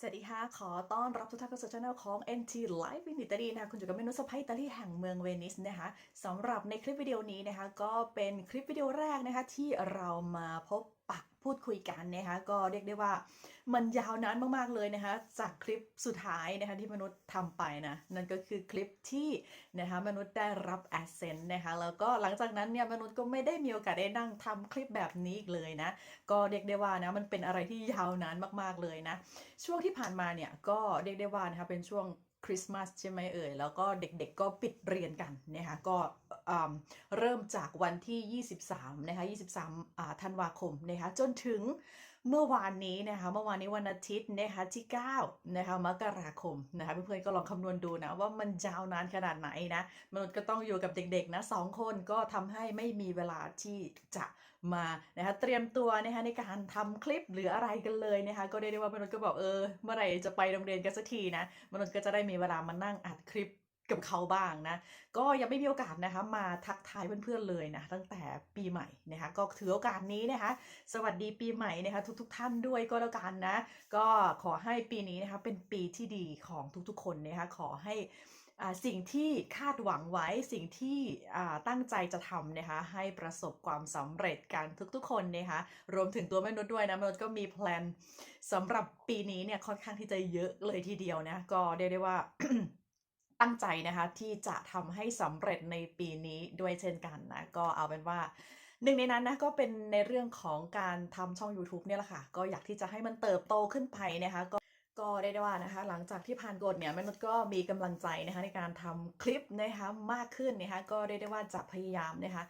สวัสดีค่ะ ขอต้อนรับทุกท่านเข้าสู่ช่องของ NT Live in Italy นะคะ คุณอยู่กับเมนูสไปอิตาลีแห่งเมืองเวนิสนะคะสำหรับในคลิปวิดีโอนี้นะคะ ก็เป็นคลิปวิดีโอแรกนะคะ ที่เรามาพบ พูดคุยกันนะคะก็เรียกได้ว่ามันยาวนานมากๆเลยนะคะจากคลิปสุดท้ายนะคะที่มนุษย์ทำไปนะนั่นก็คือคลิปที่นะคะมนุษย์ได้รับ Ascent นะคะแล้วก็หลังจากนั้นเนี่ยมนุษย์ก็ไม่ได้มีโอกาสได้นั่งทำคลิปแบบนี้อีกเลยนะก็เรียกได้ว่านะมันเป็นอะไรที่ยาวนานมากๆเลยนะช่วงที่ผ่านมาเนี่ยก็เรียกได้ว่านะคะเป็นช่วง คริสต์มาสใช่ไหมเอ่ย แล้วก็เด็กๆก็ปิดเรียนกันนะคะก็เริ่มจากวันที่ 23 นะคะ 23อ่าธันวาคมนะคะจนถึง เมื่อวานนี้นะคะเมื่อวานนี้วันอาทิตย์นะคะที่9นะคะมกราคมนะคะเพื่อนๆก็ลองคำนวณดูนะว่ามันยาวนานขนาดไหนนะมนุษย์ก็ต้องอยู่กับเด็กๆนะสองคนก็ทำให้ไม่มีเวลาที่จะมานะคะเตรียมตัวนะคะในการทำคลิปหรืออะไรกันเลยนะคะก็เรียกได้ว่ามนุษย์ก็บอกเออเมื่อไหร่จะไปโรงเรียนกันสักทีนะมนุษย์ก็จะได้มีเวลามานั่งอัดคลิป กับเขาบ้างนะ ก็ยังไม่มีโอกาสนะคะมาทักทายเพื่อนๆเลยนะตั้งแต่ปีใหม่นะคะก็ถือโอกาสนี้นะคะ สวัสดีปีใหม่นะคะทุกๆทท่านด้วยก็แล้วกันนะ ก็ขอให้ปีนี้นะคะเป็นปีที่ดีของทุกๆ คนนะคะขอให้อ่าสิ่งที่คาดหวังไว้สิ่งที่อ่าตั้งใจจะทำนะคะให้ประสบความสำเร็จกันทุกๆ คนนะคะรวมถึงตัวแม่นุชด้วยนะแม่นุชก็มีแพลนสำหรับปีนี้เนี่ยค่อนข้างที่จะเยอะเลยทีเดียวนะก็เรียกได้ว่า ตั้งใจนะคะที่จะทำให้สำเร็จในปีนี้ด้วยเช่นกันนะก็เอาเป็นว่าหนึ่งในนั้นนะก็เป็นในเรื่องของการทำช่อง YouTube เนี่ยแหละค่ะ ก็อยากที่จะให้มันเติบโตขึ้นไปนะคะก็ก็ได้ได้ว่านะคะหลังจากที่ผ่านกฎเนี่ยมนุษย์ก็มีกำลังใจนะคะในการทำคลิปนะคะมากขึ้นนะคะก็ได้ได้ว่าจะพยายามนะคะ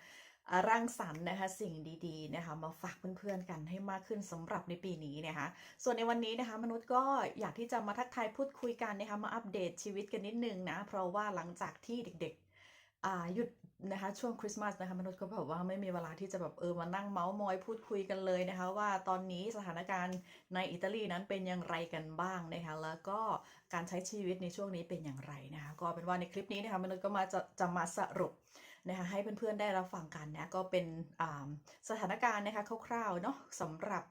ร่างสรรค์นะคะสิ่งดีๆนะคะมาฝากเพื่อนๆกันให้มากขึ้นสำหรับในปีนี้นะคะส่วนในวันนี้นะคะ มนุษย์ก็อยากที่จะมาทักทายพูดคุยกันนะคะมาอัปเดตชีวิตกันนิดนึงนะเพราะว่าหลังจากที่เด็กๆหยุดนะคะช่วงคริสต์มาสนะคะมนุษย์ก็แบบว่าไม่มีเวลาที่จะแบบเออมานั่งเมาส์มอยพูดคุยกันเลยนะคะว่าตอนนี้สถานการณ์ในอิตาลีนั้นเป็นอย่างไรกันบ้างนะคะแล้วก็การใช้ชีวิตในช่วงนี้เป็นอย่างไรนะคะก็เป็นว่าในคลิปนี้นะคะมนุษย์ก็มาจะจะมาสรุป นะคะให้เพื่อนๆได้รับฟังกันนะก็เป็นสถานการณ์นะคะคร่าวๆเนาะสำหรับ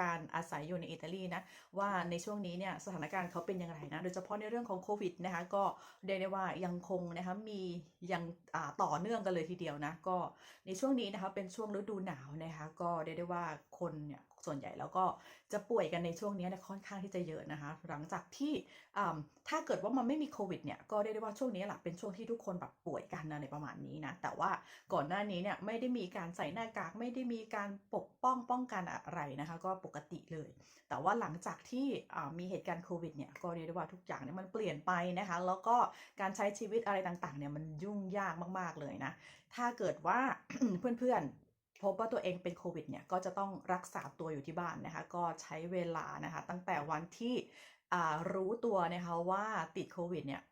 การอาศัยอยู่ในอิตาลีนะว่าในช่วงนี้เนี่ยสถานการณ์เขาเป็นอย่างไรนะโดยเฉพาะในเรื่องของโควิดนะคะก็เรียกได้ว่ายังคงนะคะมียังต่อเนื่องกันเลยทีเดียวนะก็ในช่วงนี้นะคะเป็นช่วงฤดูหนาวนะคะก็เรียกได้ว่าคนเนี่ย ส่วนใหญ่แล้วก็จะป่วยกันในช่วงนี้เนยค่อนข้างที่จะเยอะนะคะ หลังจากที่ถ้าเกิดว่ามันไม่มีโควิดเนี่ยก็เรียกได้ว่าช่วงนี้แหละเป็นช่วงที่ทุกคนแบบป่วยกันอะไรประมาณนี้นะแต่ว่าก่อนหน้านี้เนี่ยไม่ได้มีการใส่หน้ากากไม่ได้มีการปกป้องป้องกันอะไรนะคะ ก็ปกติเลย แต่ว่าหลังจากที่มีเหตุการณ์โควิดเนี่ยก็เรียกได้ว่าทุกอย่างเนี่ยมันเปลี่ยนไปนะคะ แล้วก็การใช้ชีวิตอะไรต่างๆเนี่ยมันยุ่งยากมากๆเลยนะถ้าเกิดว่าเพื่อนๆ พบว่าตัวเองเป็นโควิดเนี่ยก็จะต้องรักษาตัวอยู่ที่บ้านนะคะ ก็ใช้เวลานะคะ ตั้งแต่วันที่อ่ารู้ตัวนะคะว่าติดโควิดเนี่ย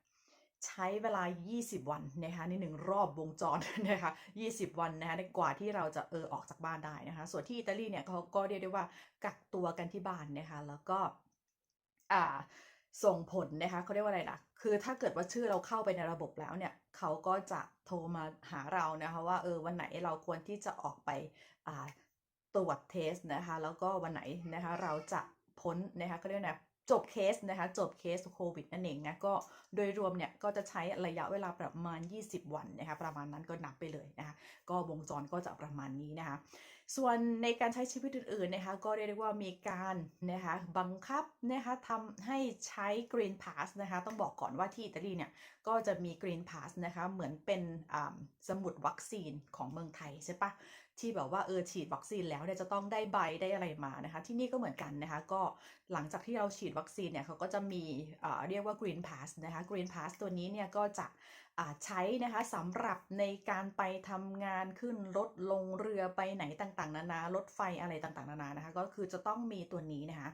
ใช้เวลา 20 วันนะคะในหนึ่งรอบวงจรนะคะ20 วันนะคะกว่าที่เราจะเออออกจากบ้านได้นะคะ ส่วนที่อิตาลีเนี่ยเขาก็เรียกได้ว่ากักตัวกันที่บ้านนะคะ แล้วก็อ่า ส่งผลนะคะเขาเรียกว่าอะไรล่ะคือถ้าเกิดว่าชื่อเราเข้าไปในระบบแล้วเนี่ยเขาก็จะโทรมาหาเรานะคะว่าเออวันไหนเราควรที่จะออกไปอ่าตรวจเทสนะคะแล้วก็วันไหนนะคะเราจะพ้นนะคะเขาเรียกว่าไงจบเคสนะคะจบเคสโควิดนั่นเองนะก็โดยรวมเนี่ยก็จะใช้ระยะเวลาประมาณ 20 วันนะคะประมาณนั้นก็นับไปเลยนะคะก็วงจรก็จะประมาณนี้นะคะ ส่วนในการใช้ชีวิตอื่นๆนะคะก็เรียกได้ว่ามีการนะคะบังคับนะคะทำให้ใช้ Green Pass นะคะต้องบอกก่อนว่าที่อิตาลีเนี่ยก็จะมี Green Pass นะคะเหมือนเป็นอ่าสมุดวัคซีนของเมืองไทยใช่ปะ ที่แบบว่าเออฉีดวัคซีนแล้วเนี่ยจะต้องได้ใบได้อะไรมานะคะ ที่นี่ก็เหมือนกันนะคะ ก็หลังจากที่เราฉีดวัคซีนเนี่ยเขาก็จะมีเอ่าเรียกว่า Green Pass นะคะ Green Pass ตัวนี้เนี่ยก็จะอ่าใช้นะคะสำหรับในการไปทำงานขึ้นรถลงเรือไปไหนต่างๆ นานารถไฟอะไรต่างๆ นานานะคะ ก็คือจะต้องมีตัวนี้นะคะ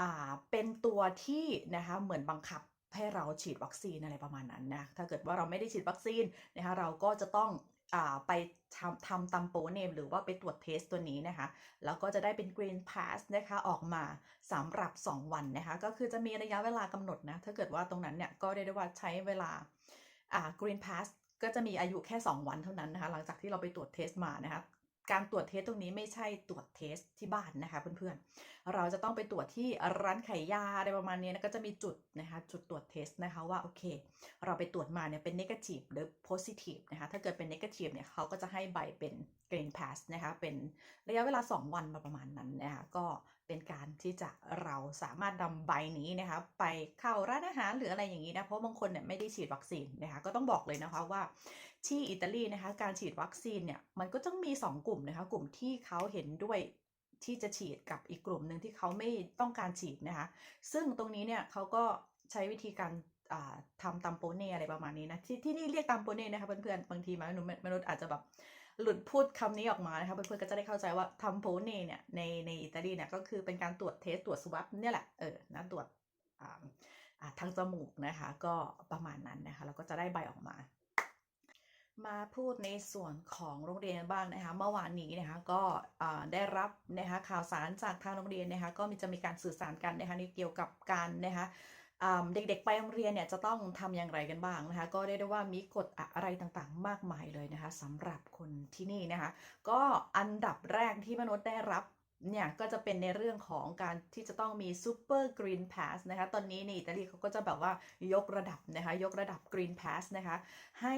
อ่าเป็นตัวที่นะคะเหมือนบังคับให้เราฉีดวัคซีนอะไรประมาณนั้นนะ ถ้าเกิดว่าเราไม่ได้ฉีดวัคซีนนะคะเราก็จะต้อง ไปทำทำตัมโปเนมหรือว่าไปตรวจเทสตัวนี้นะคะ แล้วก็จะได้เป็น Green Pass นะคะออกมาสำหรับ 2 วันนะคะ ก็คือจะมีระยะเวลากำหนดนะ ถ้าเกิดว่าตรงนั้นเนี่ย ก็ได้ได้ว่าใช้เวลาอ่า Green Pass ก็จะมีอายุแค่ 2 วันเท่านั้นนะคะ หลังจากที่เราไปตรวจเทสมานะคะ การตรวจเทสตรงนี้ไม่ใช่ตรวจเทสที่บ้านนะคะเพื่อนๆ เราจะต้องไปตรวจที่ร้านขายยาอะไรประมาณนี้นะก็จะมีจุดนะคะจุดตรวจเทสนะคะว่าโอเค เราไปตรวจมาเนี่ยเป็น negative หรือ positive นะคะถ้าเกิดเป็น negative เนี่ยเขาก็จะให้ใบเป็น green pass นะคะเป็นระยะเวลา 2 วันมาประมาณนั้นนะคะก็เป็นการที่จะเราสามารถนำใบนี้นะคะไปเข้าร้านอาหารหรืออะไรอย่างนี้นะเพราะบางคนเนี่ยไม่ได้ฉีดวัคซีนนะคะก็ต้องบอกเลยนะคะว่า ที่อิตาลีนะคะการฉีดวัคซีนเนี่ยมันก็ต้องมี 2 กลุ่มนะคะกลุ่มที่เขาเห็นด้วยที่จะฉีดกับอีกกลุ่มหนึ่งที่เขาไม่ต้องการฉีดนะคะ ซึ่งตรงนี้เนี่ยเขาก็ใช้วิธีการอ่าทำตัมโปเน่อะไรประมาณนี้นะที่ที่นี่เรียกตัมโปเน่นะคะเพื่อนๆบางทีมนุษย์มนุษย์อาจจะแบบหลุดพูดคำนี้ออกมานะคะเพื่อนๆก็จะได้เข้าใจว่าตัมโปเน่เนี่ยในในอิตาลีเนี่ยก็คือเป็นการตรวจเทสตรวจสวับเนี่ยแหละเออนะตรวจทางจมูกนะคะ ก็ประมาณนั้นนะคะแล้วก็จะได้ใบออกมา มาพูดในส่วนของโรงเรียนบ้างนะคะ เมื่อวานนี้นะคะก็ได้รับนะคะข่าวสารจากทางโรงเรียนนะคะก็มีจะมีการสื่อสารกันนะคะในเกี่ยวกับการนะคะเด็กๆไปโรงเรียนเนี่ยจะต้องทำอย่างไรกันบ้างนะคะ ก็เรียกได้ว่ามีกฎอะไรต่างๆ มากมายเลยนะคะสำหรับคนที่นี่นะคะ ก็อันดับแรกที่มนุษย์ได้รับ เนี่ยก็จะเป็นในเรื่องของการที่จะต้องมี Super Green Pass นะคะตอนนี้ในอิตาลีเขาก็จะแบบว่ายกระดับนะคะยกระดับ Green Pass นะคะให้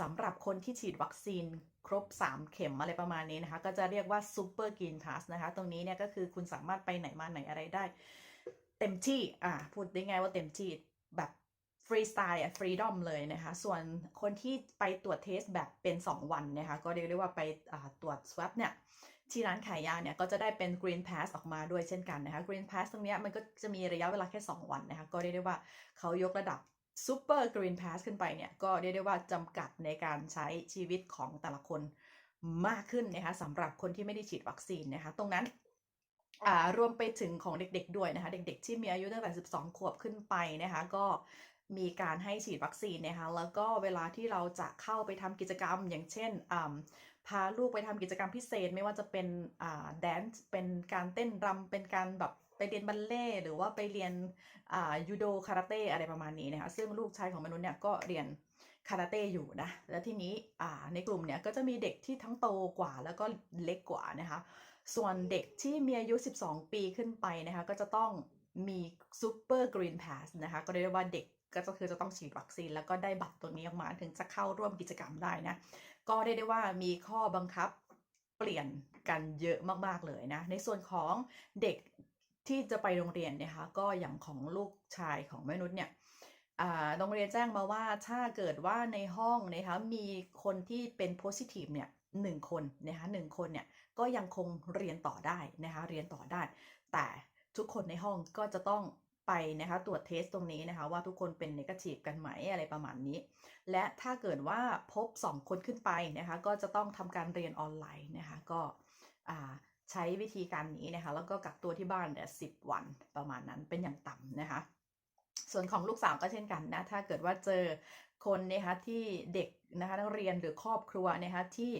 สำหรับคนที่ฉีดวัคซีนครบ 3 เข็มอะไรประมาณนี้นะคะก็จะเรียกว่า Super Green Pass นะคะตรงนี้เนี่ยก็คือคุณสามารถไปไหนมาไหนอะไรได้ เต็มที่อ่าพูดได้ไงว่าเต็มที่แบบฟรีสไตล์อะฟรีดอมเลยนะคะส่วนคนที่ไปตรวจเทสแบบเป็น 2 วันนะคะก็เรียกได้ว่าไปตรวจ swab เนี่ย ที่ร้านขายยาเนี่ยก็จะได้เป็น Green Pass ออกมาด้วยเช่นกันนะคะ Green Pass ตรงนี้มันก็จะมีระยะเวลาแค่ 2 วันนะคะ ก็เรียกได้ว่าเขายกระดับ Super Green Pass ขึ้นไปเนี่ย ก็เรียกได้ว่าจำกัดในการใช้ชีวิตของแต่ละคนมากขึ้นนะคะสำหรับคนที่ไม่ได้ฉีดวัคซีนนะคะ ตรงนั้นอ่ารวมไปถึงของเด็กๆด้วยนะคะ เด็กๆ ที่มีอายุตั้งแต่ 12 ขวบขึ้นไปนะคะ ก็มีการให้ฉีดวัคซีนนะคะ แล้วก็เวลาที่เราจะเข้าไปทำกิจกรรมอย่างเช่นอ่า พาลูกไปทำกิจกรรมพิเศษไม่ว่าจะเป็นอ่าแดนซ์เป็นการเต้นรำเป็นการแบบไปเรียนบัลเล่หรือว่าไปเรียนอ่ายูโดคาราเต้อะไรประมาณนี้นะคะซึ่งลูกชายของมนุษย์เนี่ยก็เรียนคาราเต้อยู่นะแล้วทีนี้อ่าในกลุ่มเนี่ยก็จะมีเด็กที่ทั้งโตกว่าแล้วก็เล็กกว่านะคะส่วนเด็กที่มีอายุ 12 ปีขึ้นไปนะคะก็จะต้องมี Super Green Pass นะคะก็เรียกว่าเด็ก ก็คือจะต้องฉีดวัคซีนแล้วก็ได้บัตรตัวนี้ออกมาถึงจะเข้าร่วมกิจกรรมได้นะ ก็เรียกได้ว่ามีข้อบังคับเปลี่ยนกันเยอะมากๆเลยนะ ในส่วนของเด็กที่จะไปโรงเรียนเนะคะก็อย่างของลูกชายของแม่นุชเนี่ยอ่าโรงเรียนแจ้งมาว่าถ้าเกิดว่าในห้องนะคะมีคนที่เป็น positive เนี่ยหนึ่งคนนะคะหนึ่งคนเนี่ยก็ยังคงเรียนต่อได้นะคะเรียนต่อได้ แต่ทุกคนในห้องก็จะต้อง ไปนะคะตรวจเทสตรงนี้นะคะ ว่าทุกคนเป็น negative กันไหมอะไรประมาณนี้ และถ้าเกิดว่าพบ 2 คนขึ้นไปนะคะ ก็จะต้องทำการเรียนออนไลน์นะคะ ก็ใช้วิธีการนี้นะคะ แล้วก็กักตัวที่บ้านเนี่ยสิวันประมาณนั้นเป็นอย่างต่ำนะคะ ส่วนของลูกสาวก็เช่นกันนะถ้าเกิดว่าเจอคนนะคะที่เด็กนะคะนักเรียนหรือครอบครัวนะคะที่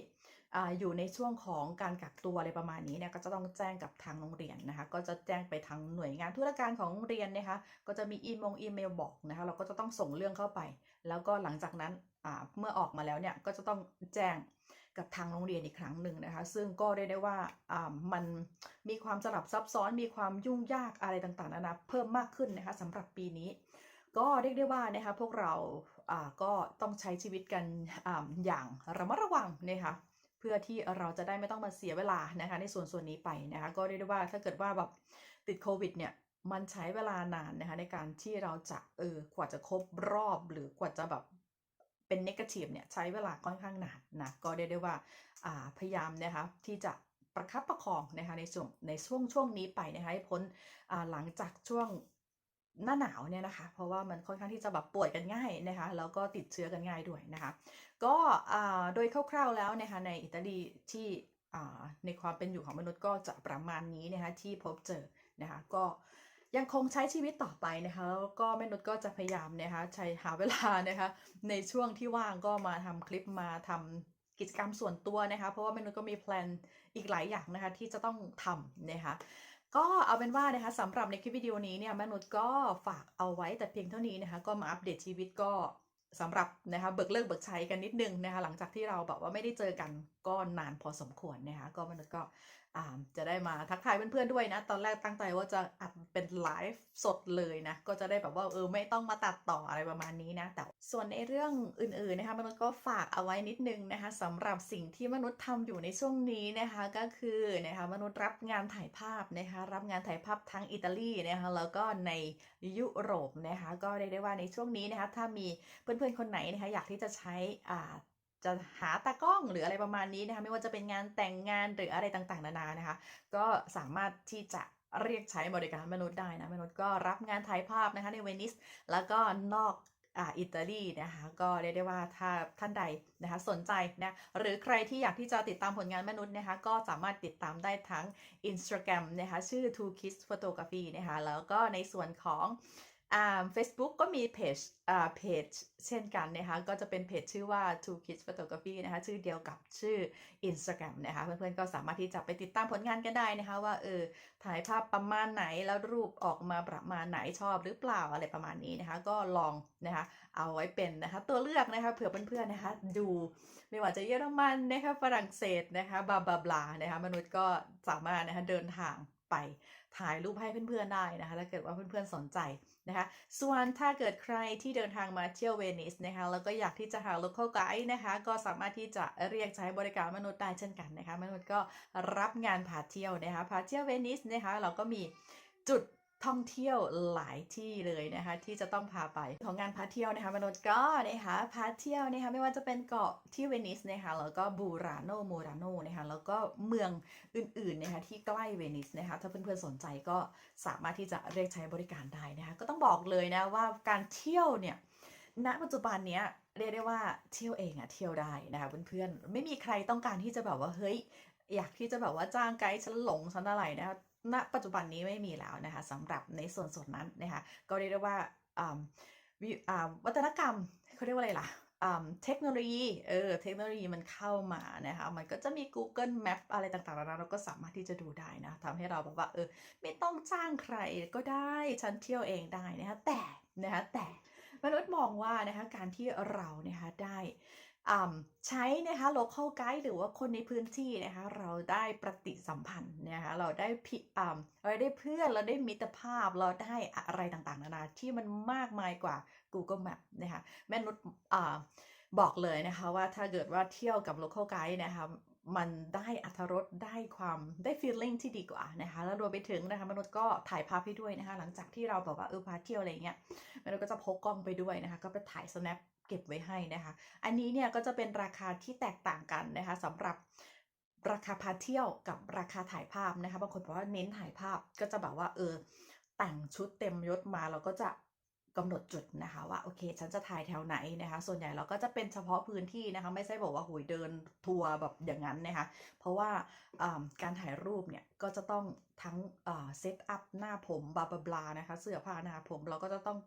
อยู่ในช่วงของการกักตัวอะไรประมาณนี้เนี่ยก็จะต้องแจ้งกับทางโรงเรียนนะคะ ก็จะแจ้งไปทางหน่วยงานธุรการของโรงเรียนนะคะ ก็จะมีอีเมลอีเมลบอกนะคะเราก็จะต้องส่งเรื่องเข้าไป แล้วก็หลังจากนั้นเมื่อออกมาแล้วเนี่ยก็จะต้องแจ้งกับทางโรงเรียนอีกครั้งหนึ่งนะคะ ซึ่งก็เรียกได้ว่ามันมีความสลับซับซ้อนมีความยุ่งยากอะไรต่างๆนานาเพิ่มมากขึ้นนะคะสำหรับปีนี้ ก็เรียกได้ว่านะคะพวกเราก็ต้องใช้ชีวิตกันออย่างระมัดระวังนะคะ เพื่อที่เราจะได้ไม่ต้องมาเสียเวลานะคะ ในส่วนส่วนนี้ไปนะคะ ก็เรียกได้ว่าถ้าเกิดว่าแบบติดโควิดเนี่ยมันใช้เวลานานนะคะในการที่เราจะเออกว่าจะครบรอบหรือกว่าจะแบบเป็นนกาทีฟเนี่ยใช้เวลาค่อนข้างนานนะก็เรียกได้ว่าาพยายามนะคะที่จะประคับประคองนะคะในช่วงในช่วงช่วงนี้ไปนะคะให้พ้นหลังจากช่วง หน้าหนาวเนี่ยนะคะ เพราะว่ามันค่อนข้างที่จะแบบป่วยกันง่ายนะคะแล้วก็ติดเชื้อกันง่ายด้วยนะคะ ก็อ่าโดยคร่าวๆแล้วนะคะในอิตาลีที่อ่าในความเป็นอยู่ของมนุษย์ก็จะประมาณนี้นะคะที่พบเจอนะคะก็ยังคงใช้ชีวิตต่อไปนะคะแล้วก็มนุษย์ก็จะพยายามนะคะใช้หาเวลานะคะในช่วงที่ว่างก็มาทำคลิปมาทำกิจกรรมส่วนตัวนะคะเพราะว่ามนุษย์ก็มีแพลนอีกหลายอย่างนะคะที่จะต้องทำนะคะ ก็เอาเป็นว่านะคะสำหรับในคลิปวิดีโอนี้เนี่ยมนุษย์ก็ฝากเอาไว้แต่เพียงเท่านี้นะคะก็มาอัปเดตชีวิตก็สำหรับนะคะเบิกเลิกเบิกใช้กันนิดนึงนะคะหลังจากที่เราแบบว่าไม่ได้เจอกันก็นานพอสมควรนะคะก็มนุษย์ก็จะได้มาทักทายเพื่อนๆด้วยนะ ตอนแรกตั้งใจว่าจะอัดเป็นไลฟ์สดเลยนะ ก็จะได้แบบว่าเออไม่ต้องมาตัดต่ออะไรประมาณนี้นะ แต่ส่วนในเรื่องอื่นๆนะคะมนุษย์ก็ฝากเอาไว้นิดนึงนะคะสำหรับสิ่งที่มนุษย์ทำอยู่ในช่วงนี้นะคะก็คือนะคะมนุษย์รับงานถ่ายภาพนะคะรับงานถ่ายภาพทั้งอิตาลีนะคะแล้วก็ในยุโรปนะคะก็เรียกได้ว่าในช่วงนี้นะคะถ้ามีเพื่อนๆคนไหนนะคะอยากที่จะใช้อ่า จะหาตากล้องหรืออะไรประมาณนี้นะคะไม่ว่าจะเป็นงานแต่งงานหรืออะไรต่างๆ นานานะคะ ก็สามารถที่จะเรียกใช้บริการมนุษย์ได้นะมนุษย์ก็รับงานถ่ายภาพนะคะในเวนิสแล้วก็นอกอ่าอิตาลีนะคะก็เรียกได้ว่าถ้าท่านใดนะคะสนใจนะหรือใครที่อยากที่จะติดตามผลงานมนุษย์นะคะก็สามารถติดตามได้ทั้ง Instagram นะคะชื่อ Two Kids Photography นะคะแล้วก็ในส่วนของ อ่า Facebook ก็มีเพจอ่าเพจเช่นกันนะคะก็จะเป็นเพจชื่อว่า Two Kids Photography นะคะชื่อเดียวกับชื่อ Instagram นะคะเพื่อนๆก็สามารถที่จะไปติดตามผลงานกันได้นะคะว่าเออถ่ายภาพประมาณไหนแล้วรูปออกมาประมาณไหนชอบหรือเปล่าอะไรประมาณนี้นะคะก็ลองนะคะเอาไว้เป็นนะคะตัวเลือกนะคะเผื่อเพื่อนๆนะคะดูไม่ว่าจะเยอรมันนะคะฝรั่งเศสนะคะบาบาบลานะคะมนุษย์ก็สามารถนะคะเดินทาง ไปถ่ายรูปให้เพื่อนๆได้นะคะถ้าเกิดว่าเพื่อนๆสนใจนะคะส่วนถ้าเกิดใครที่เดินทางมาเที่ยวเวนิสนะคะแล้วก็อยากที่จะหา local guide นะคะก็สามารถที่จะเรียกใช้บริการมนุษย์ได้เช่นกันนะคะมนุษย์ก็รับงานพาเที่ยวนะคะพาเที่ยวเวนิสนะคะเราก็มีจุด ท่องเที่ยวหลายที่เลยนะคะที่จะต้องพาไปของงานพาเที่ยวนะคะมนุษย์ก็นะคะพาเที่ยวนะคะไม่ว่าจะเป็นเกาะที่เวนิสนะคะแล้วก็บูราโนโมราโนนะคะแล้วก็เมืองอื่นๆนะคะที่ใกล้เวนิสนะคะถ้าเพื่อนๆสนใจก็สามารถที่จะเรียกใช้บริการได้นะคะก็ต้องบอกเลยนะว่าการเที่ยวเนี่ยณปัจจุบันเนี้ยเรียกได้ว่าเที่ยวเองอะเที่ยวได้นะคะเพื่อนๆไม่มีใครต้องการที่จะแบบว่าเฮ้ยอยากที่จะแบบว่าจ้างไกด์ฉันหลงฉันอะไรนะคะ ณปัจจุบันนี้ไม่มีแล้วนะคะสำหรับในส่วนส่วนนั้นนะคะก็เรียกได้ว่าว,วัฒนกรรมเขาเรียกว่าอะไรล่ะเทคโนโลยี เออ เทคโนโลยีมันเข้ามานะคะ มันก็จะมี Google Map อะไรต่างๆนานาเราก็สามารถที่จะดูได้นะทำให้เราแบบว่า เออ ไม่ต้องจ้างใครก็ได้ ฉันเที่ยวเองได้นะคะ แต่ นะคะ แต่ มนุษย์มองว่านะคะ การที่เรา นะคะ ได้ ใช้นะคะ local guide หรือว่าคนในพื้นที่นะคะ เราได้ปฏิสัมพันธ์นะคะเราได้พิอ่เราได้เพื่อนเราได้มิตรภาพเราได้อะไรต่างๆนานาที่มันมากมายกว่า Google Map นะคะแม่นุชบอกเลยนะคะว่าถ้าเกิดว่าเที่ยวกับ local guide นะคะมันได้อัธรสได้ความได้ feeling ที่ดีกว่านะคะแล้วรวมไปถึงนะคะมนุษย์ก็ถ่ายภาพให้ด้วยนะคะ หลังจากที่เราแบบว่าเออพาเที่ยวอะไรเงี้ยมนุษย์ก็จะพกกล้องไปด้วยนะคะ ก็ไปถ่าย snap เก็บไว้ให้นะคะ อันนี้เนี่ยก็จะเป็นราคาที่แตกต่างกันนะคะสำหรับราคาพาเที่ยวกับราคาถ่ายภาพนะคะบางคนบอกว่าเน้นถ่ายภาพก็จะแบบว่าเออแต่งชุดเต็มยศมาเราก็จะกำหนดจุดนะคะว่าโอเค ฉันจะถ่ายแถวไหนนะคะ ส่วนใหญ่เราก็จะเป็นเฉพาะพื้นที่นะคะ ไม่ใช่บอกว่าหุยเดินทัวร์แบบอย่างนั้นนะคะ เพราะว่าการถ่ายรูปเนี่ยก็จะต้องทั้งเซตอัพหน้าผมบลาบลานะคะ เสื้อผ้าหน้าผมเราก็จะต้อง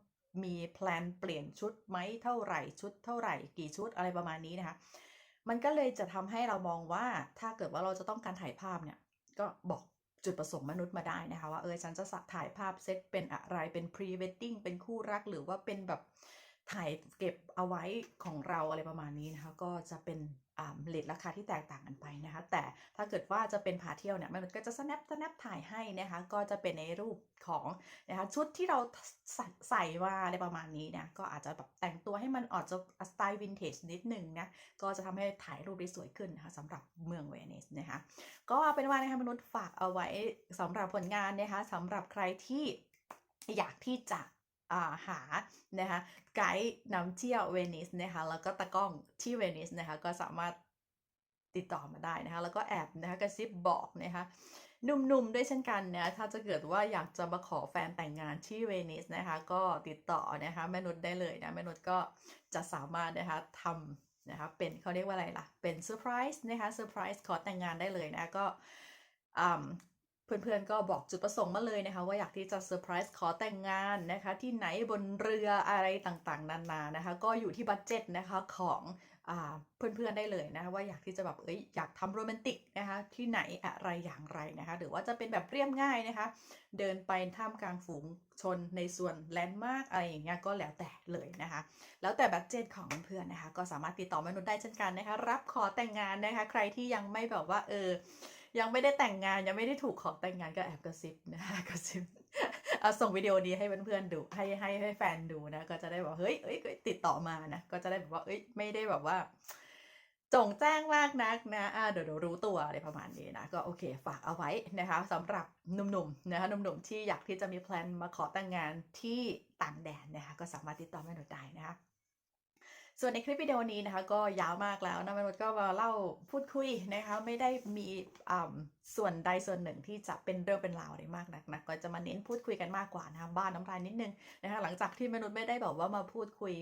มีแพลนเปลี่ยนชุดไหมเท่าไหร่ชุดเท่าไหร่กี่ชุดอะไรประมาณนี้นะคะ มันก็เลยจะทำให้เรามองว่าถ้าเกิดว่าเราจะต้องการถ่ายภาพเนี่ย ก็บอกจุดประสงค์มนุษย์มาได้นะคะว่าเออฉันจะถ่ายภาพเซตเป็นอะไรเป็นพรีเวดดิ้งเป็นคู่รักหรือว่าเป็นแบบถ่ายเก็บเอาไว้ของเราอะไรประมาณนี้นะคะ ก็จะเป็น เลทราคาที่แตกต่างกันไปนะคะ แต่ถ้าเกิดว่าจะเป็นพาเที่ยวเนี่ยมันก็จะ snap snap ถ่ายให้นะคะ ก็จะเป็นในรูปของนะคะชุดที่เราใส่มาอะไรประมาณนี้นะก็อาจจะแบบแต่งตัวให้มันออกจะสไตล์วินเทจนิดหนึ่งนะก็จะทำให้ถ่ายรูปได้สวยขึ้นนะคะสำหรับเมืองเวนิสนะคะก็เป็นว่านะคะมนุษย์ฝากเอาไว้สำหรับผลงานนะคะสำหรับใครที่อยากที่จะ หานะคะไกด์นำเที่ยวเวนิสนะคะแล้วก็ตะก้องที่เวนิสนะคะก็สามารถติดต่อมาได้นะคะแล้วก็แอบนะคะกระซิบบอกนะคะหนุ่มๆด้วยเช่นกันนะถ้าจะเกิดว่าอยากจะมาขอแฟนแต่งงานที่เวนิสนะคะก็ติดต่อนะคะแม่นุชได้เลยนะแม่นุชก็จะสามารถนะคะทำนะคะเป็นเขาเรียกว่าอะไรล่ะ เป็นเซอร์ไพรส์นะคะเซอร์ไพรส์ขอแต่งงานได้เลยนะก็ เพื่อนๆก็บอกจุดประสงค์มาเลยนะคะ ว่าอยากที่จะเซอร์ไพรส์ขอแต่งงานนะคะ ที่ไหนบนเรืออะไรต่างๆ นานานะคะ ก็อยู่ที่บัตเจ็ตนะคะของอเพื่อนๆได้เลยนะคะว่าอยากที่จะแบบเอ้ยอยากทำโรแมนติกนะคะที่ไหนอะไรอย่างไรนะคะหรือว่าจะเป็นแบบเรียบง่ายนะคะ เดินไปท่ามกลางฝูงชนในส่วนแลนด์มาร์กอะไรอย่างเงี้ยก็แล้วแต่เลยนะคะ แล้วแต่บัตเจตของเพื่อนๆนะคะ ก็สามารถติดต่อมนุษย์ได้เช่นกันนะคะ รับขอแต่งงานนะคะ ใครที่ยังไม่แบบว่าเออ ยังไม่ได้แต่งงานยังไม่ได้ถูกขอแต่งงานก็แอบกระซิบนะคะกระซิบเอาส่งวิดีโอนี้ให้เพื่อนๆดูให้ให้ให้แฟนดูนะ ก็จะได้บอกเฮ้ยเอ้ยติดต่อมานะ ก็จะได้แบบว่าเอ้ยไม่ได้แบบว่า จงแจ้งมากนักนะอ่าเดี๋ยวเดี๋ยวรู้ตัวอะไรประมาณนี้นะก็โอเคฝากเอาไว้นะคะสำหรับหนุ่มๆนะคะหนุ่มๆที่อยากที่จะมีแพลนมาขอแต่งงานที่ต่างแดนนะคะก็สามารถติดต่อแม่หนูได้นะคะ ส่วนในคลิปวิดีโอนี้นะคะก็ยาวมากแล้วนะม่มดก็มาเล่าพูดคุยนะคะไม่ได้มีอ่ำส่วนใดส่วนหนึ่งที่จะเป็นเรื่องเป็นราวอะไรมากนักนะก็จะมาเน้นพูดคุยกันมากกว่านะคะบ้านน้ำลายนิดนึงนะคะหลังจากที่มนุษย์ไม่ได้แบบว่ามาพูดคุย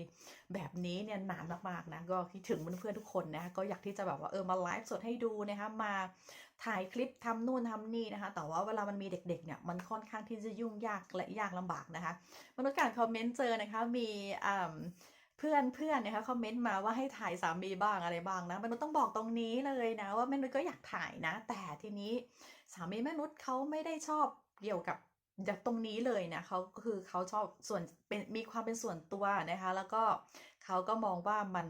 แบบนี้เนี่ยนานมากๆนะก็คิดถึงเพื่อนๆทุกคนนะคะก็อยากที่จะแบบว่าเออมาไลฟ์สดให้ดูนะคะมาถ่ายคลิปทำนู่นทำนี่นะคะ แต่ว่าเวลามันมีเด็กๆเนี่ยมันค่อนข้างที่จะยุ่งยากและยากลำบากนะคะมนุษย์การคอมเมนต์เจอนะคะมีอ่า พื่อนเพื่อนนะคะคอมเมนต์มาว่าให้ถ่ายสามีบ้างอะไรบ้างนะมนุษย์ต้องบอกตรงนี้เลยนะ ว่าแม่นุษย์ก็อยากถ่ายนะ แต่ทีนี้สามีแม่นุษย์เขาไม่ได้ชอบเกี่ยวกับจากตรงนี้เลยนะเขาก็คือเขาชอบส่วนเป็นมีความเป็นส่วนตัวนะคะ แล้วก็เขาก็มองว่ามัน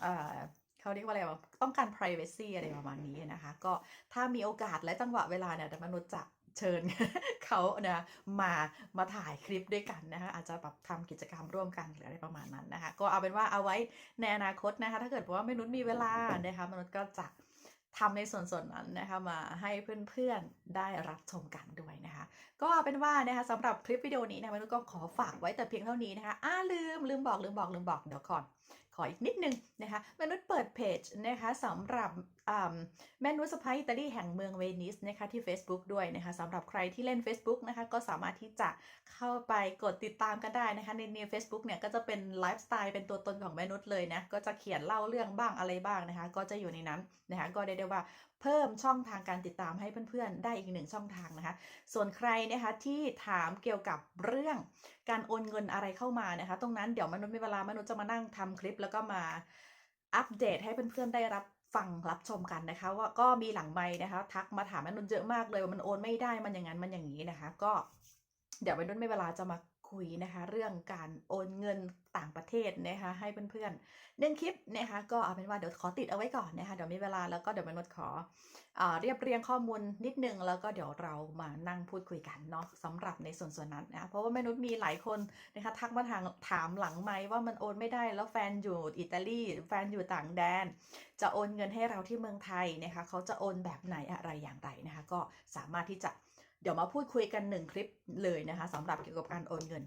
เอ่อเขาเรียกว่าอะไรวะต้องการ privacy อะไรประมาณนี้นะคะ ก็ถ้ามีโอกาสและจังหวะเวลาเนี่ยเดี๋ยวมนุษย์จะ เชิญเขานะมามาถ่ายคลิปด้วยกันนะคะอาจจะแบบทำกิจกรรมร่วมกันหรืออะไรประมาณนั้นนะคะก็เอาเป็นว่าเอาไว้ในอนาคตนะคะ ถ้าเกิดว่ามนุษย์มีเวลานะคะมนุษย์ก็จะทำในส่วนส่วนนั้นนะคะมาให้เพื่อนๆได้รับชมกันด้วยนะคะ ก็เอาเป็นว่านะคะสำหรับคลิปวิดีโอนี้นะมนุษย์ก็ขอฝากไว้แต่เพียงเท่านี้นะคะอ้าลืมลืมบอกลืมบอกลืมบอกเดี๋ยวก่อน ขออีกนิดนึงนะคะแมนุษย์เปิดเพจนะคะสำหรับแม่นุชสะพ้ายอิตาลีแห่งเมืองเวนิสนะคะที่ Facebook ด้วยนะคะสำหรับใครที่เล่น Facebook นะคะก็สามารถที่จะเข้าไปกดติดตามกันได้นะคะในเนียเฟซบุ๊กเนี่ยก็จะเป็นไลฟ์สไตล์เป็นตัวตนของแม่นุชเลยนะก็จะเขียนเล่าเรื่องบ้างอะไรบ้างนะคะก็จะอยู่ในนั้นนะคะก็ได้ได้ว่า เพิ่มช่องทางการติดตามให้เพื่อนๆ ได้อีกหนึ่งช่องทางนะคะ ส่วนใครนะคะที่ถามเกี่ยวกับเรื่องการโอนเงินอะไรเข้ามานะคะ ตรงนั้นเดี๋ยวมนุษย์มีเวลามนุษย์จะมานั่งทำคลิป แล้วก็มาอัปเดตให้เพื่อนๆได้รับฟังรับชมกันนะคะว่าก็มีหลังไม้นะคะ ทักมาถามมนุษย์เยอะมากเลยว่ามันโอนไม่ได้มันอย่างนั้นมันอย่างนี้นะคะ ก็เดี๋ยวมนุษย์ไม่เวลาจะมา คุยนะคะ เรื่องการโอนเงินต่างประเทศนะคะ ให้เพื่อนๆหนึ่งคลิปนะคะก็เอาเป็นว่าเดี๋ยวขอติดเอาไว้ก่อนนะคะเดี๋ยวมีเวลาแล้วก็เดี๋ยวมนุษย์ขออเรียบเรียงข้อมูลนิดนึงแล้วก็เดี๋ยวเรามานั่งพูดคุยกันเนาะสำหรับในส่วนส่วนนั้นนะเพราะว่ามนุชมีหลายคนนะคะทักมาทางถามหลังไหมว่ามันโอนไม่ได้แล้วแฟนอยู่อิตาลีแฟนอยู่ต่างแดน จะโอนเงินให้เราที่เมืองไทยนะคะเขาจะโอนแบบไหนอะไรอย่างไรนะคะ ก็สามารถที่จะ เดี๋ยวมาพูดคุยกันหนึ่งคลิปเลยนะคะสำหรับเกี่ยวกับการโอนเงิน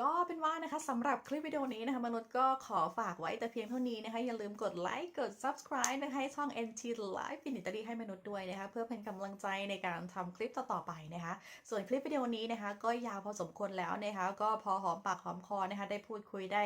ก็เป็นว่านะคะสำหรับคลิปวิดีโอนี้นะคะมนุษย์ก็ขอฝากไว้แต่เพียงเท่านี้นะคะ อย่าลืมกดไลค์กด subscribe นะคะให้ช่อง NT Live in Italy ให้มนุษย์ด้วยนะคะ เพื่อเป็นกำลังใจในการทำคลิปต่อๆไปนะคะ ส่วนคลิปวิดีโอนี้นะคะ ก็ยาวพอสมควรแล้วนะคะ ก็พอหอมปากหอมคอนะคะ ได้พูดคุยได้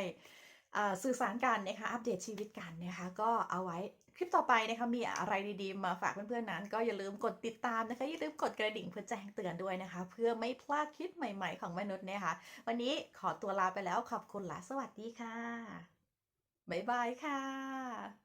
สื่อสารกันนะคะ อัปเดตชีวิตกันนะคะ ก็เอาไว้ คลิปต่อไปนะคะมีอะไรดีๆ มาฝากเพื่อนๆนั้น ก็อย่าลืมกดติดตามนะคะอย่าลืมกดกระดิ่งเพื่อแจ้งเตือนด้วยนะคะ เพื่อไม่พลาดคลิปใหม่ๆของมนุษย์นะคะ วันนี้ขอตัวลาไปแล้วขอบคุณและสวัสดีค่ะบ๊ายบายค่ะ